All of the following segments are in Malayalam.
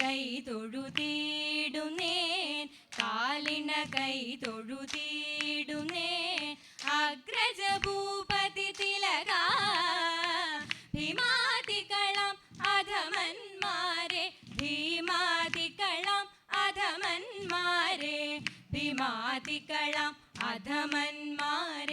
കൈ തൊഴുതീടുന്നേൻ കാലിന കൈ തൊഴുതീടുന്നേൻ അഗ്രജ ഭൂപതി തിലക ഭീമാതികളം അധമന്മാരെ ഭീമാതികളം അധമന്മാരെ ഭീമാതികളം അധമന്മാരെ.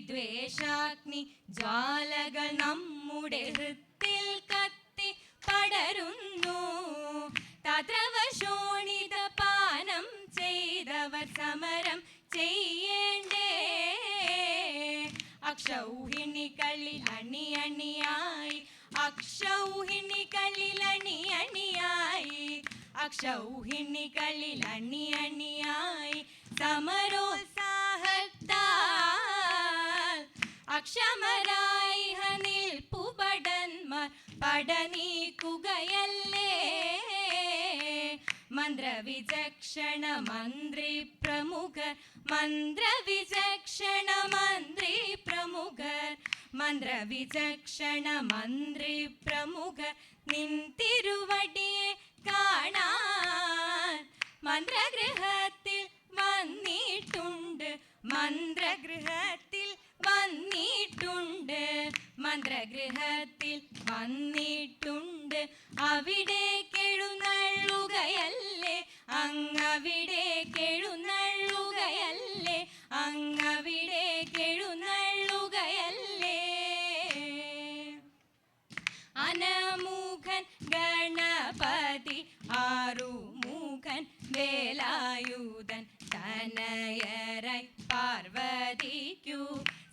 വിദ്വേഷാഗ്നി ജ്വാലകൾ നമ്മുടെ ഹൃത്തിൽ കത്തി പടരുന്നു. തദ്രവശോണിത പാനം ചെയ്തവർ സമരം ചെയ്യേണ്ടേ. അക്ഷൗഹിണികളിൽ അണി അണിയായി അക്ഷൗഹിണികളിൽ അണി അണിയായി അക്ഷൗഹിണികളിൽ അണി അണിയായി സമരോത്സാഹത്താൽ അക്ഷമരായി നിൽപ്പുപടന്മാർ പടനീക്കുകയല്ലേ? മന്ത്രവിചക്ഷണ മന്ത്രി പ്രമുഖർ മന്ത്രവിചക്ഷണ മന്ത്രി പ്രമുഖർ മന്ത്രവിചക്ഷണ മന്ത്രി പ്രമുഖർ നിന്തിരുവടിയെ കാണാൻ മന്ത്രഗൃഹത്തിൽ വന്നിട്ടുണ്ട്. മന്ത്രഗൃഹത്തിൽ വന്നിട്ടുണ്ട്. മന്ത്രഗൃഹത്തിൽ വന്നിട്ടുണ്ട്. അവിടെ കെഴുന്നള്ളുകയല്ലേ? അങ്ങവിടെ കെഴുന്നള്ളുകയല്ലേ? അങ്ങവിടെ കെഴുന്നള്ളുകയല്ലേ? അനമുഖൻ ഗണപതി ആറുമുഖൻ വേലായുധൻ തനയരായി പാർവതിക്കു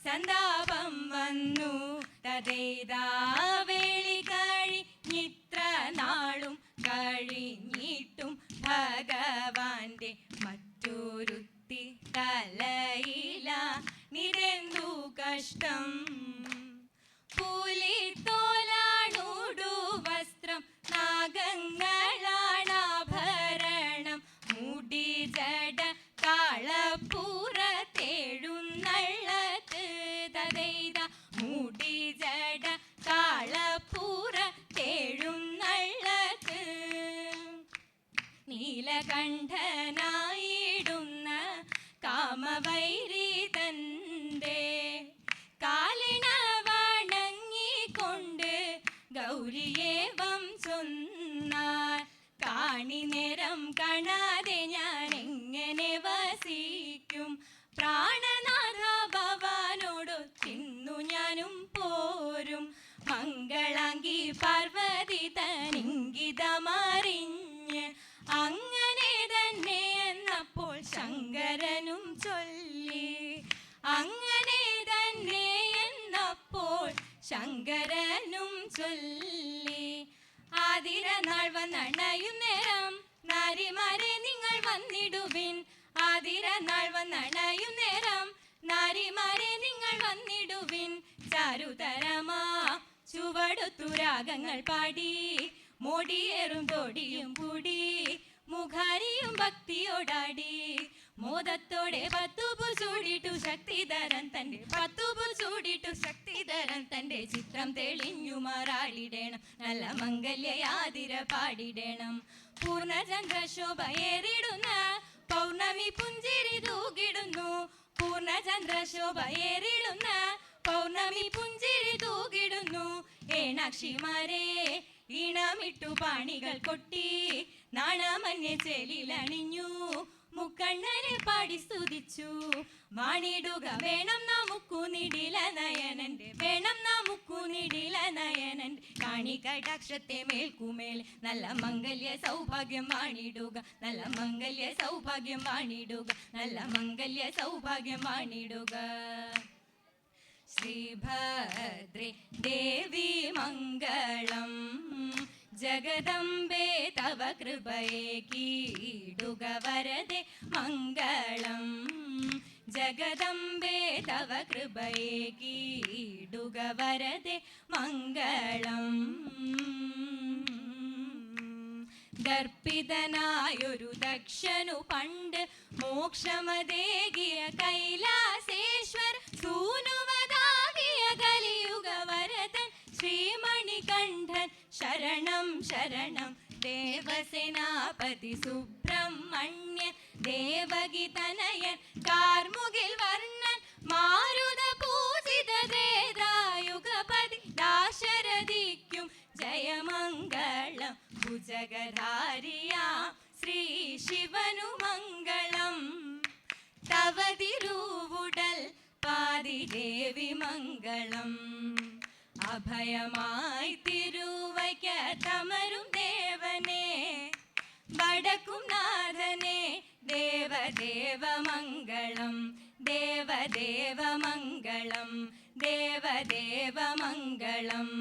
സന്താപം വന്നു. തതേതാവേളി കഴിഞ്ഞിത്ര നാളും കഴിഞ്ഞിട്ടും ഭഗവാന്റെ മറ്റൊരുത്തി തലയില. നിരന്തു കഷ്ടം? പുലിത്തോലാണൂടു ജട കാളപ്പൂറത്തേഴുന്നള്ളത്ത് നീലകണ്ഠനായിടുന്ന കാമവൈരി തന്റെ കാലിന വണങ്ങിക്കൊണ്ട് ഗൗരിയേവം ചൊന്നാർ കാണി നേരം കാണാതെ ഞാൻ എങ്ങനെ വസിക്കും? പ്രാണനാഥ പാർവതി തനിങ്കിതമറിഞ്ഞ് അങ്ങനെ തന്നെ എന്നപ്പോൾ ശങ്കരനും ചൊല്ലി. അങ്ങനെ തന്നെ എന്നപ്പോൾ ശങ്കരനും ചൊല്ലി. ആതിര നാൾ വന്നണയും നേരം നാരിമാരെ നിങ്ങൾ വന്നിടുവിൻ. ആതിര നാൾ വന്നണയും നേരം നാരിമാരെ നിങ്ങൾ വന്നിടുവിൻ. ചാരുതരമാ ചുവടുത്തു രാഗങ്ങൾ പാടി. മോടിയേറും തൊടിയും കൂടി. മുഖാരിയും ഭക്തിയോടാടി. മോദത്തോടെ പത്തുപു ചൂടിട്ടു ശക്തിധരൻ തന്റെ പത്തുപു ചൂടിട്ടു ശക്തിധരൻ തന്റെ ചിത്രം തെളിഞ്ഞു മാറാടിടേണം നല്ല മംഗല്യയാതിര പാടിടേണം. പൂർണചന്ദ്ര പൗർണമി പുഞ്ചിരി തൂകിടുന്നു. പൂർണചന്ദ്ര ശോഭയേറിടുന്ന പൗർണമി പുഞ്ചിരി ഏണാക്ഷിമാരെ ഇണമിട്ടു പാണികൾ കൊട്ടി നാണമന്യ ചെലിലണിഞ്ഞു മുക്കണ്ണനെ പാടി സ്തുതിച്ചു. വാണിടുക വേണം നമുക്കു നിടില നയനന്റെ വേണം നമുക്കു നിടില നയനൻ. കാണി കടാക്ഷത്തെ മേൽക്കുമേൽ നല്ല മംഗല്യ സൗഭാഗ്യം വാണിടുക നല്ല മംഗല്യ സൗഭാഗ്യം വാണിടുക നല്ല മംഗല്യ സൗഭാഗ്യം വാണിടുക. ശ്രീഭദ്രേ ദേവി മംഗളം. ജഗദംബേ തവ കൃപയെ കീടുക വരദേ മംഗളം. ജഗദംബേ തവ കൃപയെ കീടുക വരദേ മംഗളം. ദർപ്പിതനായൊരു ദക്ഷനു പണ്ട് മോക്ഷമതേകിയ ശരണം. ദേവസേനാപതി സുബ്രഹ്മണ്യ ദേവകി തനയൻ കാർമുകിൽ വർണൻ മാരുത പൂജിത യുഗപതി ദാശരഥിക്കും ജയമംഗളം ഭുജഗധാരിയ ശ്രീ ശിവനു മംഗളം. തവതിരുവുടൽ പാതി ദേവി മംഗളം. തവ തിരുവയ്ക്ക തമരും അഭയമായി ദേവനെ വടക്കും നാഥനെ ദേവദേവ മംഗളം ദേവദേവ മംഗളം ദേവദേവ മംഗളം.